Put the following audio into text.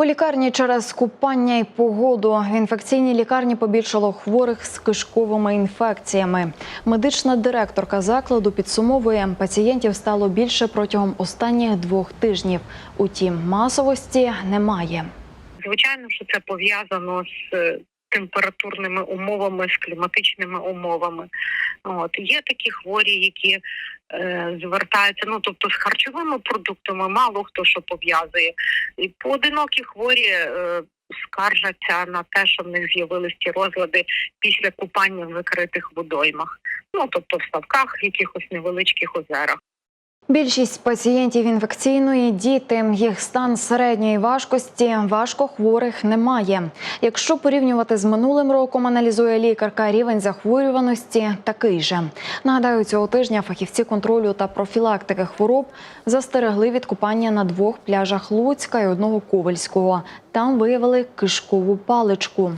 У лікарні через купання і погоду в інфекційній лікарні побільшало хворих з кишковими інфекціями. Медична директорка закладу підсумовує, пацієнтів стало більше протягом останніх двох тижнів. Утім, масовості немає. Звичайно, що це пов'язано з е, температурними умовами, з кліматичними умовами. От є такі хворі, які звертаються, ну тобто з харчовими продуктами, мало хто що пов'язує. І поодинокі хворі е, скаржаться на те, що в них з'явилися ті розлади після купання в закритих водоймах. Ну тобто в ставках, в якихось невеличких озерах. Більшість пацієнтів інфекційної діти. Їх стан середньої важкості важкохворих немає. Якщо порівнювати з минулим роком, аналізує лікарка, рівень захворюваності такий же. Нагадаю, цього тижня фахівці контролю та профілактики хвороб застерегли від купання на двох пляжах Луцька і одного Ковельського. Там виявили кишкову паличку.